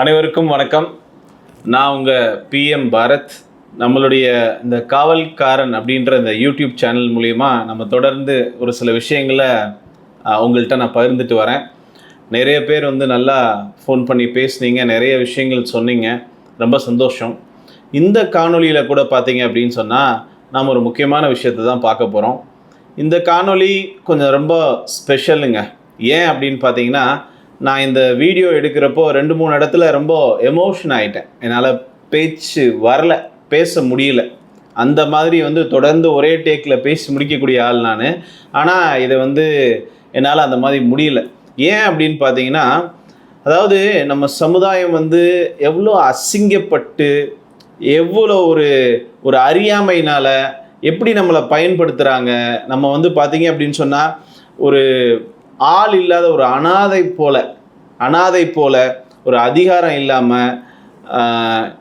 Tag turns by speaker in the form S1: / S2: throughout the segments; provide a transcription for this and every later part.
S1: அனைவருக்கும் வணக்கம். நான் உங்கள் பிஎம் பாரத். நம்மளுடைய இந்த காவல்காரன் அப்படின்ற இந்த யூடியூப் சேனல் மூலிமா நம்ம தொடர்ந்து ஒரு சில விஷயங்களை உங்கள்கிட்ட நான் பகிர்ந்துட்டு வரேன். நிறைய பேர் வந்து நல்லா ஃபோன் பண்ணி பேசுனீங்க நிறைய விஷயங்கள் சொன்னீங்க. ரொம்ப சந்தோஷம். இந்த காணொலியில் கூட பார்த்தீங்க அப்படின்னு சொன்னால் நாம் ஒரு முக்கியமான விஷயத்தை தான் பார்க்க போகிறோம் இந்த காணொளி கொஞ்சம் ரொம்ப ஸ்பெஷலுங்க ஏன் அப்படின்னு பார்த்தீங்கன்னா நான் இந்த வீடியோ எடுக்கிறப்போ ரெண்டு மூணு இடத்துல ரொம்ப எமோஷன் ஆகிட்டேன் என்னால் பேச்சு வரல பேச முடியல. அந்த மாதிரி வந்து தொடர்ந்து ஒரே டேக்கில் பேசி முடிக்கக்கூடிய ஆள் நான். ஆனால் இதை வந்து என்னால் அந்த மாதிரி முடியல. ஏன் அப்படின்னு பார்த்தீங்கன்னா அதாவது நம்ம சமுதாயம் வந்து எவ்வளோ அசிங்கப்பட்டு எவ்வளோ ஒரு ஒரு அறியாமையினால் எப்படி நம்மளை பயன்படுத்துகிறாங்க நம்ம வந்து பார்த்தீங்க அப்படின்னு சொன்னால் ஒரு ஆள் இல்லாத ஒரு அனாதை போல அனாதை போல ஒரு அதிகாரம் இல்லாமல்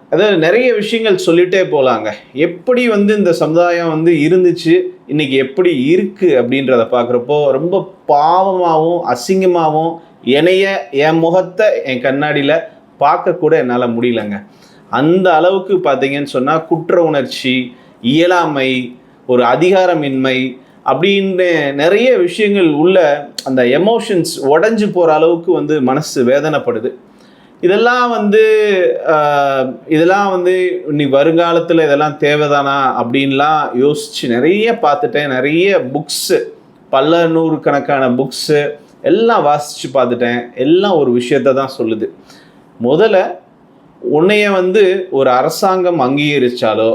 S1: அதாவது நிறைய விஷயங்கள் சொல்லிட்டே போகலாங்க எப்படி வந்து இந்த சமுதாயம் வந்து இருந்துச்சு இன்றைக்கி எப்படி இருக்குது அப்படின்றத பார்க்குறப்போ ரொம்ப பாவமாகவும் அசிங்கமாகவும் என்னைய என் முகத்தை என் கண்ணாடியில் பார்க்கக்கூட என்னால் முடியலங்க. அந்த அளவுக்கு பார்த்தீங்கன்னு சொன்னால் குற்ற உணர்ச்சி இயலாமை ஒரு அதிகாரமின்மை அப்படின்னு நிறைய விஷயங்கள் உள்ள அந்த எமோஷன்ஸ் உடஞ்சி போகிற அளவுக்கு வந்து மனசு வேதனைப்படுது. இதெல்லாம் வந்து இதெல்லாம் வந்து நீ வருங்காலத்தில் இதெல்லாம் தேவைதானா அப்படின்லாம் யோசித்து நிறைய பார்த்துட்டேன். நிறைய புக்ஸு பல நூறு கணக்கான புக்ஸு எல்லாம் வாசித்து பார்த்துட்டேன். எல்லாம் ஒரு விஷயத்த தான் சொல்லுது. முதல்ல உன்னைய வந்து ஒரு அரசாங்கம் அங்கீகரித்தாலோ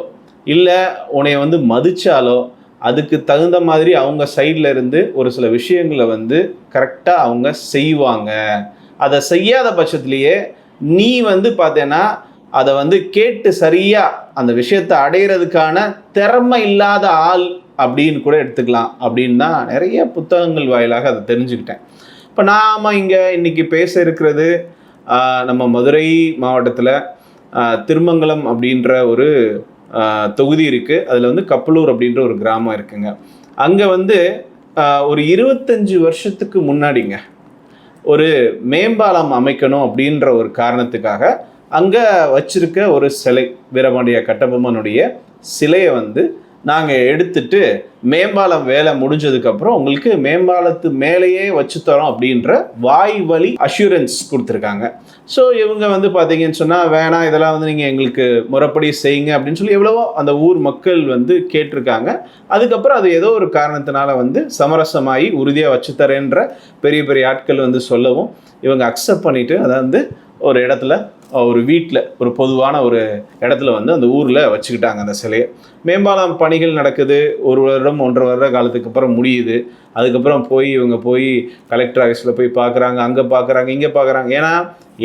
S1: இல்லை உன்னைய வந்து மதித்தாலோ அதுக்கு தகுந்த மாதிரி அவங்க சைடில் இருந்து ஒரு சில விஷயங்களை வந்து கரெக்டாக அவங்க செய்வாங்க. அதை செய்யாத பட்சத்திலேயே நீ வந்து பார்த்தேன்னா அதை வந்து கேட்டு சரியாக அந்த விஷயத்தை அடையிறதுக்கான திறமை இல்லாத ஆள் அப்படின்னு கூட எடுத்துக்கலாம் அப்படின்னு தான் நிறைய புத்தகங்கள் வாயிலாக அதை தெரிஞ்சுக்கிட்டேன். இப்போ நாம் இங்கே இன்றைக்கி பேச இருக்கிறது நம்ம மதுரை மாவட்டத்தில் திருமங்கலம் அப்படின்ற ஒரு தொகுதி இருக்குது அதில் வந்து கப்பலூர் அப்படின்ற ஒரு கிராமம் இருக்குங்க. அங்கே வந்து ஒரு இருபத்தஞ்சு வருஷத்துக்கு முன்னாடிங்க ஒரு மேம்பாலம் அமைக்கணும் அப்படின்ற ஒரு காரணத்துக்காக அங்கே வச்சிருக்க ஒரு சிலை வீரபாண்டிய கட்டபொம்மனுடைய சிலையை வந்து நாங்கள் எடுத்துட்டு மேம்பாலம் வேலை முடிஞ்சதுக்கப்புறம் உங்களுக்கு மேம்பாலத்து மேலேயே வச்சு தரோம் அப்படின்ற வாய் வழி அஷூரன்ஸ் கொடுத்துருக்காங்க. ஸோ இவங்க வந்து பார்த்தீங்கன்னு சொன்னால் வேணாம் இதெல்லாம் வந்து நீங்கள் எங்களுக்கு முறைப்படி செய்யுங்க அப்படின்னு சொல்லி எவ்வளவோ அந்த ஊர் மக்கள் வந்து கேட்டிருக்காங்க. அதுக்கப்புறம் அது ஏதோ ஒரு காரணத்தினால வந்து சமரசமாகி உறுதியாக வச்சு தரேன்ற பெரிய பெரிய ஆட்கள் வந்து சொல்லவும் இவங்க அக்செப்ட் பண்ணிட்டு அதை வந்து ஒரு இடத்துல ஒரு வீட்டில் ஒரு பொதுவான ஒரு இடத்துல வந்து அந்த ஊரில் வச்சுக்கிட்டாங்க அந்த சிலையை. மேம்பாலம் பணிகள் நடக்குது ஒரு வருடம் ஒன்றரை வருட காலத்துக்கு அப்புறம் முடியுது. அதுக்கப்புறம் போய் இவங்க போய் கலெக்டர் ஆஃபீஸில் போய் பார்க்குறாங்க அங்கே பார்க்குறாங்க இங்கே பார்க்குறாங்க ஏன்னா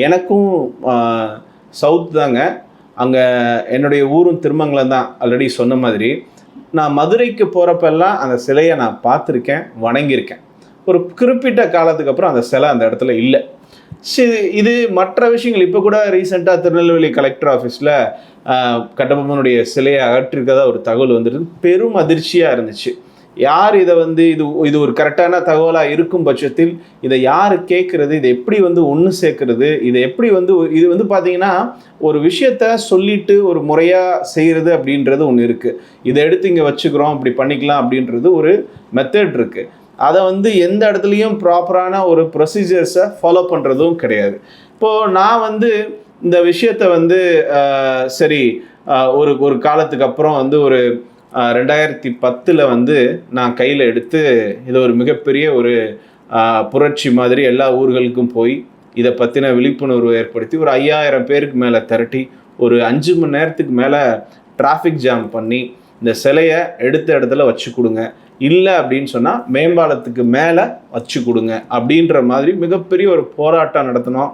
S1: எனக்கும் சவுத் தாங்க. அங்கே என்னுடைய ஊரும் திருமங்கலம் தான் ஆல்ரெடி சொன்ன மாதிரி. நான் மதுரைக்கு போகிறப்பெல்லாம் அந்த சிலையை நான் பார்த்துருக்கேன் வணங்கியிருக்கேன். ஒரு குறிப்பிட்ட காலத்துக்கு அப்புறம் அந்த சிலை அந்த இடத்துல இல்லை. சரி இது மற்ற விஷயங்கள். இப்போ கூட ரீசெண்டாக திருநெல்வேலி கலெக்டர் ஆஃபீஸில் கட்டபொம்மனுடைய சிலையை அகற்றிருக்கதா ஒரு தகவல் வந்துட்டு பெரும் அதிர்ச்சியாக இருந்துச்சு. யார் இதை வந்து இது இது ஒரு கரெக்டான தகவலாக இருக்கும் பட்சத்தில் இதை யார் கேட்குறது இதை எப்படி வந்து ஒன்று சேர்க்கறது இதை எப்படி வந்து இது வந்து பார்த்தீங்கன்னா ஒரு விஷயத்த சொல்லிட்டு ஒரு முறையாக செய்கிறது அப்படின்றது ஒன்று இருக்குது இதை எடுத்து இங்கே வச்சுக்கிறோம் அப்படி பண்ணிக்கலாம் அப்படின்றது ஒரு மெத்தட் இருக்குது அதை வந்து எந்த இடத்துலையும் ப்ராப்பரான ஒரு ப்ரொசீஜர்ஸை ஃபாலோ பண்ணுறதும் கிடையாது. இப்போது நான் வந்து இந்த விஷயத்தை வந்து சரி ஒரு ஒரு காலத்துக்கு அப்புறம் வந்து ஒரு ரெண்டாயிரத்தி பத்தில் வந்து நான் கையில் எடுத்து இது ஒரு மிகப்பெரிய ஒரு புரட்சி மாதிரி எல்லா ஊர்களுக்கும் போய் இதை பற்றின விழிப்புணர்வு ஏற்படுத்தி ஒரு ஐயாயிரம் பேருக்கு மேலே திரட்டி ஒரு அஞ்சு மணி நேரத்துக்கு மேலே டிராஃபிக் ஜாம் பண்ணி இந்த சிலையை எடுத்த இடத்துல வச்சு கொடுங்க. இல்லை அப்படின்னு சொன்னால் மேம்பாலத்துக்கு மேலே வச்சு கொடுங்க அப்படின்ற மாதிரி மிகப்பெரிய ஒரு போராட்டம் நடத்தினோம்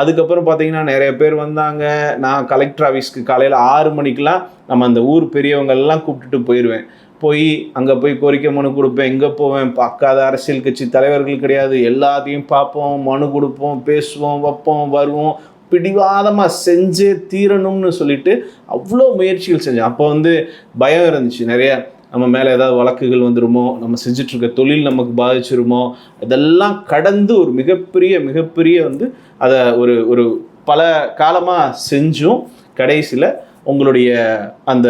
S1: அதுக்கப்புறம் பார்த்தீங்கன்னா நிறைய பேர் வந்தாங்க. நான் கலெக்டர் ஆஃபீஸ்க்கு காலையில் ஆறு மணிக்கெலாம் நம்ம அந்த ஊர் பெரியவங்கள்லாம் கூப்பிட்டுட்டு போயிடுவேன் போய் அங்கே போய் கோரிக்கை மனு கொடுப்பேன். எங்கே போவேன்? பார்க்காத அரசியல் கட்சி தலைவர்கள் கிடையாது. எல்லாத்தையும் பார்ப்போம் மனு கொடுப்போம் பேசுவோம் வைப்போம் வருவோம். பிடிவாதமாக செஞ்சே தீரணும்னு சொல்லிட்டு அவ்வளோ முயற்சிகள் செஞ்சேன். அப்போ வந்து பயம் இருந்துச்சு நிறைய. நம்ம மேலே ஏதாவது வழக்குகள் வந்துருமோ நம்ம செஞ்சிட்ருக்க தொழில் நமக்கு பாதிச்சிருமோ இதெல்லாம் கடந்து ஒரு மிகப்பெரிய மிகப்பெரிய வந்து அதை ஒரு ஒரு பல காலமாக செஞ்சும் கடைசியில் உங்களுடைய அந்த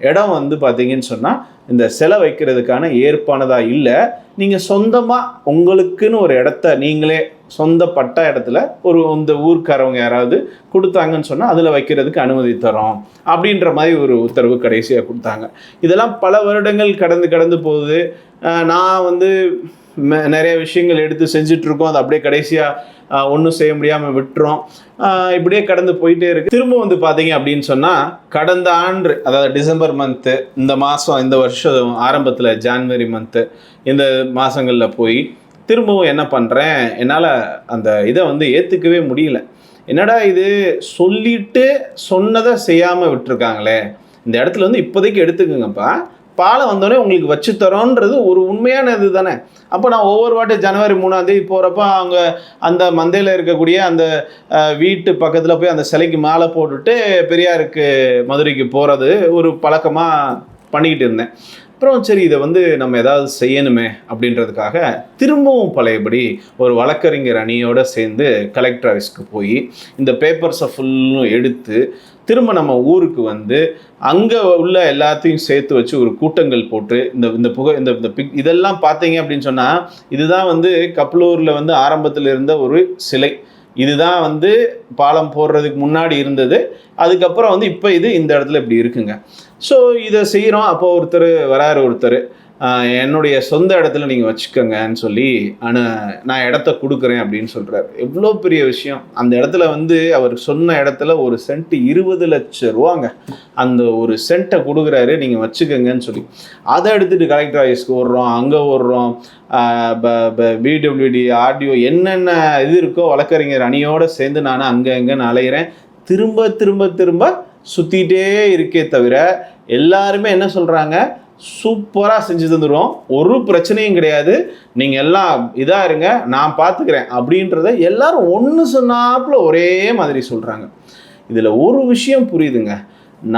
S1: இடம் வந்து பார்த்தீங்கன்னு சொன்னால் இந்த செலை வைக்கிறதுக்கான ஏற்பானதாக இல்லை. நீங்கள் சொந்தமாக உங்களுக்குன்னு ஒரு இடத்த நீங்களே சொந்த பட்ட இடத்துல ஒரு இந்த ஊர்க்காரவங்க யாராவது கொடுத்தாங்கன்னு சொன்னால் அதில் வைக்கிறதுக்கு அனுமதி தரோம் அப்படின்ற மாதிரி ஒரு உத்தரவு கடைசியாக கொடுத்தாங்க. இதெல்லாம் பல வருடங்கள் கடந்து கடந்து போகுது. நான் வந்து நிறைய விஷயங்கள் எடுத்து செஞ்சிட்ருக்கோம் அது அப்படியே கடைசியாக ஒன்றும் செய்ய முடியாமல் விட்டுறோம். இப்படியே கடந்து போயிட்டே இருக்கு. திரும்ப வந்து பார்த்தீங்க அப்படின்னு சொன்னால் கடந்த ஆண்டு அதாவது டிசம்பர் மந்த்து இந்த மாதம் இந்த வருஷம் ஆரம்பத்தில் ஜான்வரி மந்த்து இந்த மாதங்களில் போய் திரும்பவும் என்ன பண்ணுறேன் என்னால் அந்த இதை வந்து ஏற்றுக்கவே முடியல. என்னடா இது? சொல்லிட்டு சொன்னதை செய்யாமல் விட்டுருக்காங்களே. இந்த இடத்துல வந்து இப்போதைக்கு எடுத்துக்கோங்கப்பா. பாலை வந்தோடனே உங்களுக்கு வச்சு தரோன்றது ஒரு உண்மையான இது தானே. அப்போ நான் ஒவ்வொரு வாட்டி ஜனவரி மூணாந்தேதி போகிறப்ப அவங்க அந்த மந்தையில் இருக்கக்கூடிய அந்த வீட்டு பக்கத்தில் போய் அந்த சிலைக்கு மாலை போட்டுட்டு பெரியாருக்கு மதுரைக்கு போகிறது ஒரு பழக்கமாக பண்ணிக்கிட்டு இருந்தேன். அப்புறம் சரி இதை வந்து நம்ம ஏதாவது செய்யணுமே அப்படின்றதுக்காக திரும்பவும் பழையபடி ஒரு வழக்கறிஞர் அணியோடு சேர்ந்து கலெக்டர் ஆஃபீஸ்க்கு போய் இந்த பேப்பர்ஸை ஃபுல்லும் எடுத்து திரும்ப நம்ம ஊருக்கு வந்து அங்கே உள்ள எல்லாத்தையும் சேர்த்து வச்சு ஒரு கூட்டங்கள் போட்டு இந்த இந்த புகை இந்த இந்த பிக் இதெல்லாம் பார்த்தீங்க அப்படின்னு சொன்னால் இதுதான் வந்து கப்பலூரில் வந்து ஆரம்பத்தில் இருந்த ஒரு சிலை. இதுதான் வந்து பாலம் போடுறதுக்கு முன்னாடி இருந்தது. அதுக்கப்புறம் வந்து இப்போ இது இந்த இடத்துல இப்படி இருக்குங்க. ஸோ இதை செய்கிறோம் அப்போ ஒருத்தர் வராரு ஒருத்தர். என்னுடைய சொந்த இடத்துல நீங்கள் வச்சுக்கோங்கன்னு சொல்லி அனு நான் இடத்த கொடுக்குறேன் அப்படின்னு சொல்கிறார் எவ்வளோ பெரிய விஷயம். அந்த இடத்துல வந்து அவர் சொன்ன இடத்துல ஒரு சென்ட் இருபது லட்சம் ரூபாங்க. அந்த ஒரு சென்ட்டை கொடுக்குறாரு நீங்கள் வச்சுக்கோங்கன்னு சொல்லி. அதை எடுத்துகிட்டு கலெக்டர் ஆஃபீஸ்க்கு ஓடுறோம் அங்கே ஓடுறோம் பிடபிள்யூடி ஆர்டிஓ என்னென்ன இது இருக்கோ வழக்கறிஞர் அணியோடு சேர்ந்து நான் அங்கே அங்கேன்னு அலையிறேன். திரும்ப திரும்ப திரும்ப சுற்றிட்டே இருக்கே தவிர எல்லாருமே என்ன சொல்கிறாங்க சூப்பராக செஞ்சு தந்துடுவோம் ஒரு பிரச்சனையும் கிடையாது. நீங்கள் எல்லாம் இதாக இருங்க நான் பார்த்துக்கிறேன் அப்படின்றத எல்லாரும் ஒன்று சொன்னாப்புல ஒரே மாதிரி சொல்கிறாங்க இதில் ஒரு விஷயம் புரியுதுங்க.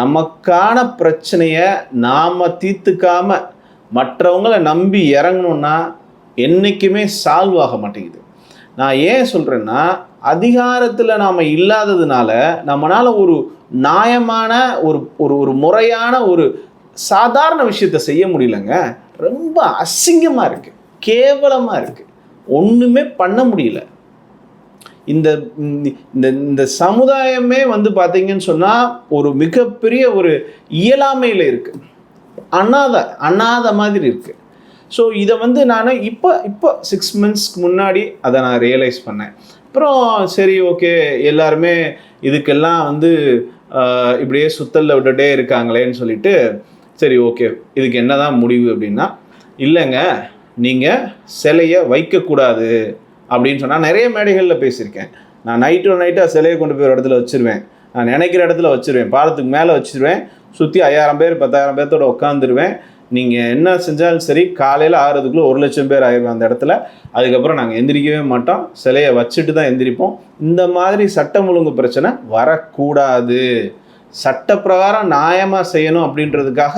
S1: நமக்கான பிரச்சனையை நாம் தீர்த்துக்காம மற்றவங்களை நம்பி இறங்கணும்னா என்றைக்குமே சால்வ் ஆக மாட்டேங்குது. நான் ஏன் சொல்கிறேன்னா அதிகாரத்தில் நாம் இல்லாததுனால நம்மளால் ஒரு நியாயமான ஒரு ஒரு ஒரு முறையான ஒரு சாதாரண விஷயத்தை செய்ய முடியலங்க. ரொம்ப அசிங்கமாக இருக்குது கேவலமாக இருக்குது ஒன்றுமே பண்ண முடியல. இந்த இந்த இந்த சமுதாயமே வந்து பார்த்தீங்கன்னு சொன்னால் ஒரு மிகப்பெரிய ஒரு இயலாமையில் இருக்குது அனாதை அனாதை மாதிரி இருக்குது ஸோ இதை வந்து நான் இப்போ இப்போ சிக்ஸ் மந்த்ஸ்க்கு முன்னாடி அதை நான் ரியலைஸ் பண்ணேன். அப்புறம் சரி ஓகே எல்லாருமே இதுக்கெல்லாம் வந்து இப்படியே சுத்தலில் விட்டுட்டே இருக்காங்களேன்னு சொல்லிட்டு சரி ஓகே இதுக்கு என்ன தான் முடிவு அப்படின்னா இல்லைங்க நீங்கள் சிலையை வைக்கக்கூடாது அப்படின்னு சொன்னால் நிறைய மேடைகளில் பேசியிருக்கேன். நான் நைட்டு நைட்டாக சிலையை கொண்டு போய் ஒரு இடத்துல வச்சிருவேன். நான் நினைக்கிற இடத்துல வச்சிருவேன். பாலத்துக்கு மேலே வச்சிருவேன். சுற்றி ஐயாயிரம் பேர் பத்தாயிரம் பேர்த்தோட உட்காந்துருவேன் நீங்கள் என்ன செஞ்சாலும் சரி காலையில் ஆறதுக்குள்ளே ஒரு லட்சம் பேர் ஆயிரும் அந்த இடத்துல. அதுக்கப்புறம் நாங்கள் எந்திரிக்கவே மாட்டோம். சிலையை வச்சுட்டு தான் எந்திரிப்போம். இந்த மாதிரி சட்டம் ஒழுங்கு பிரச்சனை வரக்கூடாது. சட்டப்பிரகாரம் நியாயமாக செய்யணும் அப்படின்றதுக்காக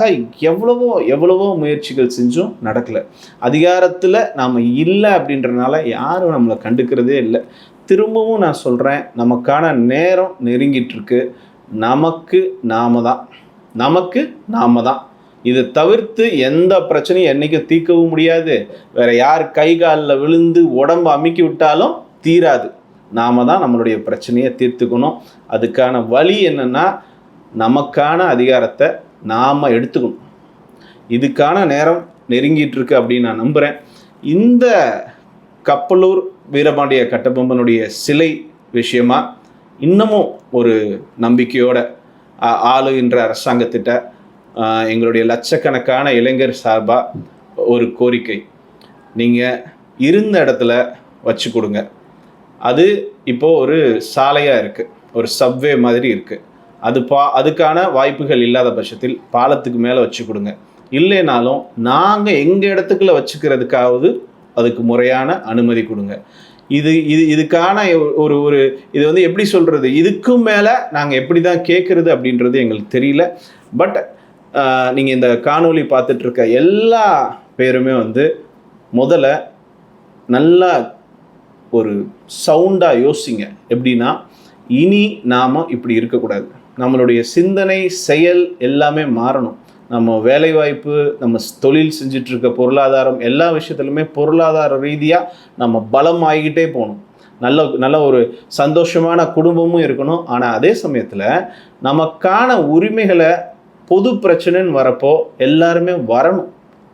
S1: எவ்வளவோ எவ்வளவோ முயற்சிகள் செஞ்சும் நடக்கலை. அதிகாரத்தில் நாம் இல்லை அப்படின்றனால யாரும் நம்மளை கண்டுக்கிறதே இல்லை. திரும்பவும் நான் சொல்கிறேன் நமக்கான நேரம் நெருங்கிட்டுருக்கு. நமக்கு நாம தான். நமக்கு நாம தான். இதை தவிர்த்து எந்த பிரச்சனையும் என்றைக்கும் தீர்க்கவும் முடியாது. வேற யார் கை காலில் விழுந்து உடம்பு அமுக்கி விட்டாலும் தீராது. நாம தான் நம்மளுடைய பிரச்சனையை தீர்த்துக்கணும். அதுக்கான வழி என்னென்னா நமக்கான அதிகாரத்தை நாம் எடுத்துக்கணும். இதுக்கான நேரம் நெருங்கிட்டுருக்கு அப்படின்னு நான் நம்புகிறேன் இந்த கப்பலூர் வீரபாண்டிய கட்டபொம்மனுடைய சிலை விஷயமா இன்னமும் ஒரு நம்பிக்கையோட ஆ- ஆளுகின்ற அரசாங்கத்திட்ட எங்களுடைய லட்சக்கணக்கான இளைஞர் சார்பாக ஒரு கோரிக்கை. நீங்கள் இருந்த இடத்துல வச்சு கொடுங்க. அது இப்போது ஒரு சாலையாக இருக்குது ஒரு சப்வே மாதிரி இருக்குது அது பா அதுக்கான வாய்ப்புகள் இல்லாத பட்சத்தில் பாலத்துக்கு மேலே வச்சு கொடுங்க. இல்லைனாலும் நாங்கள் எங்கள் இடத்துக்குள்ள வச்சுக்கிறதுக்காவது அதுக்கு முறையான அனுமதி கொடுங்க. இது இது இதுக்கான ஒரு ஒரு இது வந்து எப்படி சொல்கிறது இதுக்கும் மேலே நாங்கள் எப்படி தான் கேட்குறது அப்படின்றது எங்களுக்கு தெரியல. பட் நீங்கள் இந்த காணொலி பார்த்துட்ருக்க எல்லா பேருமே வந்து முதல்ல நல்லா ஒரு சவுண்டாக யோசிங்க. எப்படின்னா இனி நாம் இப்படி இருக்கக்கூடாது. நம்மளுடைய சிந்தனை செயல் எல்லாமே மாறணும். நம்ம வேலைவாய்ப்பு நம்ம தொழில் செஞ்சிட்ருக்க பொருளாதாரம் எல்லா விஷயத்துலையுமே பொருளாதார ரீதியாக நம்ம பலம் ஆகிக்கிட்டே போகணும். நல்ல நல்ல ஒரு சந்தோஷமான குடும்பமும் இருக்கணும். ஆனால் அதே சமயத்தில் நமக்கான உரிமைகளை பொது பிரச்சனைன்னு வரப்போ எல்லாருமே வரணும்.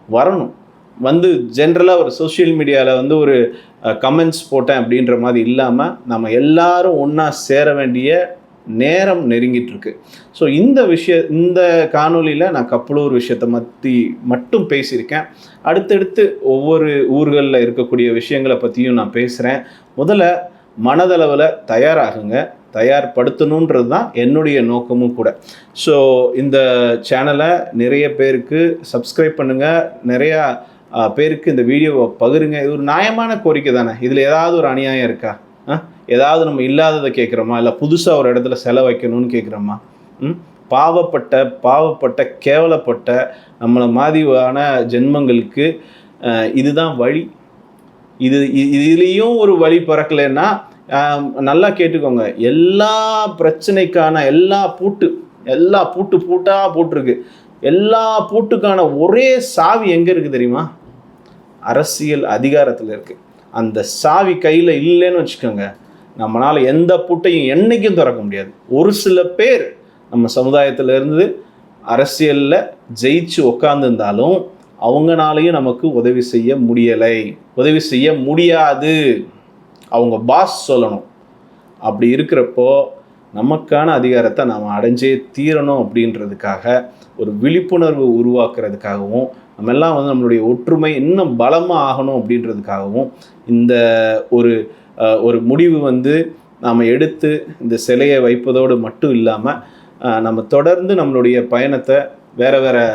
S1: வரணும். வந்து ஜென்ரலாக ஒரு சோஷியல் மீடியாவில் வந்து ஒரு கமெண்ட்ஸ் போட்டேன் அப்படின்ற மாதிரி இல்லாமல் நம்ம எல்லாரும் ஒன்றா சேர வேண்டிய நேரம் நெருங்கிட்டுருக்கு. ஸோ இந்த விஷய இந்த காணொலியில் நான் கப்பலூர் விஷயத்தை பற்றி மட்டும் பேசியிருக்கேன். அடுத்தடுத்து ஒவ்வொரு ஊர்களில் இருக்கக்கூடிய விஷயங்களை பற்றியும் நான் பேசுகிறேன் முதல்ல மனதளவில் தயாராகுங்க. தயார்படுத்தணுன்றது தான் என்னுடைய நோக்கமும் கூட. ஸோ இந்த சேனலை நிறைய பேருக்கு சப்ஸ்கிரைப் பண்ணுங்கள் நிறையா பேருக்கு இந்த வீடியோவை பகிருங்க. இது ஒரு நியாயமான கோரிக்கை தானே? இதில் ஏதாவது ஒரு அநியாயம் இருக்கா? ஆ ஏதாவது நம்ம இல்லாததை கேட்குறோமா? இல்லை புதுசாக ஒரு இடத்துல செலவு வைக்கணும்னு கேட்குறோமா? ம்? பாவப்பட்ட பாவப்பட்ட கேவலப்பட்ட நம்மளை மாதிரியான ஜென்மங்களுக்கு இதுதான் வழி. இது இதுலேயும் ஒரு வழி பிறக்கலைன்னா நல்லா கேட்டுக்கோங்க. எல்லா பிரச்சனைக்கான எல்லா பூட்டு எல்லா பூட்டு பூட்டாக பூட்டிருக்கு. எல்லா பூட்டுக்கான ஒரே சாவி எங்கே இருக்குது தெரியுமா? அரசியல் அதிகாரத்தில் இருக்குது அந்த சாவி கையில் இல்லைன்னு வச்சுக்கோங்க. நம்மளால் எந்த பூட்டையும் என்றைக்கும் திறக்க முடியாது. ஒரு சில பேர் நம்ம சமுதாயத்தில் இருந்து அரசியலில் ஜெயிச்சு உக்காந்துருந்தாலும் அவங்கனாலையும் நமக்கு உதவி செய்ய முடியலை. உதவி செய்ய முடியாது. அவங்க பாஸ் சொல்லணும். அப்படி இருக்கிறப்போ நமக்கான அதிகாரத்தை நாம் அடைஞ்சே தீரணும் அப்படின்றதுக்காக ஒரு விழிப்புணர்வு உருவாக்குறதுக்காகவும் நம்ம எல்லாம் வந்து நம்மளுடைய ஒற்றுமை இன்னும் பலமாக ஆகணும் அப்படின்றதுக்காகவும் இந்த ஒரு ஒரு முடிவு வந்து நாம் எடுத்து இந்த சிலையை வைப்பதோடு மட்டும் இல்லாமல் நம்ம தொடர்ந்து நம்மளுடைய பயணத்தை வேறு வேறு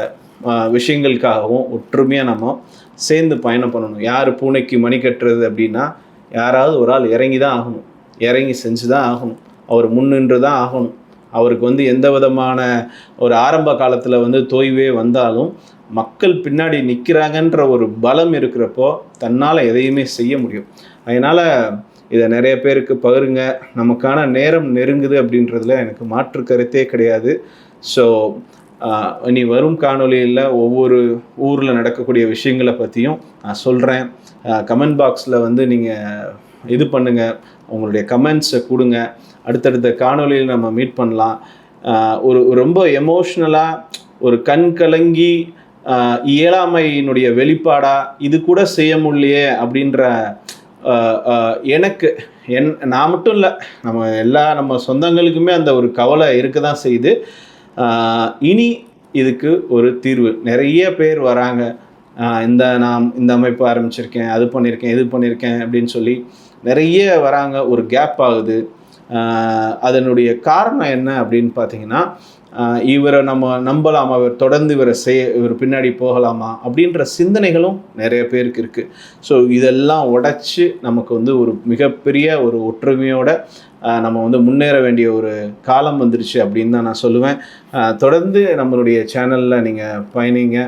S1: விஷயங்களுக்காகவும் ஒற்றுமையாக நம்ம சேர்ந்து பயணம் பண்ணணும். யார் பூனைக்கு மணி கட்டுறது அப்படின்னா யாராவது ஒரு ஆள் இறங்கி தான் ஆகணும். இறங்கி செஞ்சு தான் ஆகணும். அவர் முன்னின்று தான் ஆகணும். அவருக்கு வந்து எந்த விதமான ஒரு ஆரம்ப காலத்தில் வந்து தோய்வே வந்தாலும் மக்கள் பின்னாடி நிற்கிறாங்கன்ற ஒரு பலம் இருக்கிறப்போ தன்னால் எதையுமே செய்ய முடியும். அதனால் இதை நிறைய பேருக்கு பகிருங்க. நமக்கான நேரம் நெருங்குது அப்படின்றதுல எனக்கு மாற்று கருத்தே கிடையாது. ஸோ இனி வரும் காணொலியில் ஒவ்வொரு ஊரில் நடக்கக்கூடிய விஷயங்களை பற்றியும் நான் சொல்கிறேன் கமெண்ட் பாக்ஸில் வந்து நீங்கள் இது பண்ணுங்கள் உங்களுடைய கமெண்ட்ஸை கொடுங்க. அடுத்தடுத்த காணொலியில் நம்ம மீட் பண்ணலாம். ஒரு ரொம்ப எமோஷ்னலாக ஒரு கண் கலங்கி இயலாமையினுடைய வெளிப்பாடாக இது கூட செய்ய முடியலையே அப்படின்ற எனக்கு என் நான் மட்டும் இல்லை நம்ம எல்லா நம்ம சொந்தங்களுக்குமே அந்த ஒரு கவலை இருக்க தான் செய்யுது இனி இதுக்கு ஒரு தீர்வு. நிறைய பேர் வராங்க. இந்த நான் இந்த அமைப்பு ஆரம்பிச்சிருக்கேன் அது பண்ணியிருக்கேன் இது பண்ணியிருக்கேன் அப்படின்னு சொல்லி நிறைய வராங்க. ஒரு கேப் ஆகுது. அதனுடைய காரணம் என்ன அப்படின்னு பார்த்தீங்கன்னா இவரை நம்ம நம்பலாமா? இவர் தொடர்ந்து இவரை செய்ய இவர் பின்னாடி போகலாமா? அப்படின்ற சிந்தனைகளும் நிறைய பேருக்கு இருக்குது ஸோ இதெல்லாம் உடச்சி நமக்கு வந்து ஒரு மிகப்பெரிய ஒரு ஒற்றுமையோட நம்ம வந்து முன்னேற வேண்டிய ஒரு காலம் வந்துருச்சு அப்படின்னு தான் நான் சொல்லுவேன். தொடர்ந்து நம்மளுடைய சேனலில் நீங்கள் பயணிங்க.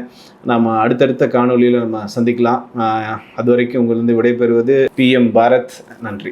S1: நம்ம அடுத்தடுத்த காணொளியில் நம்ம சந்திக்கலாம். அது வரைக்கும் உங்களிருந்து விடைபெறுவது பிஎம் பாரத். நன்றி.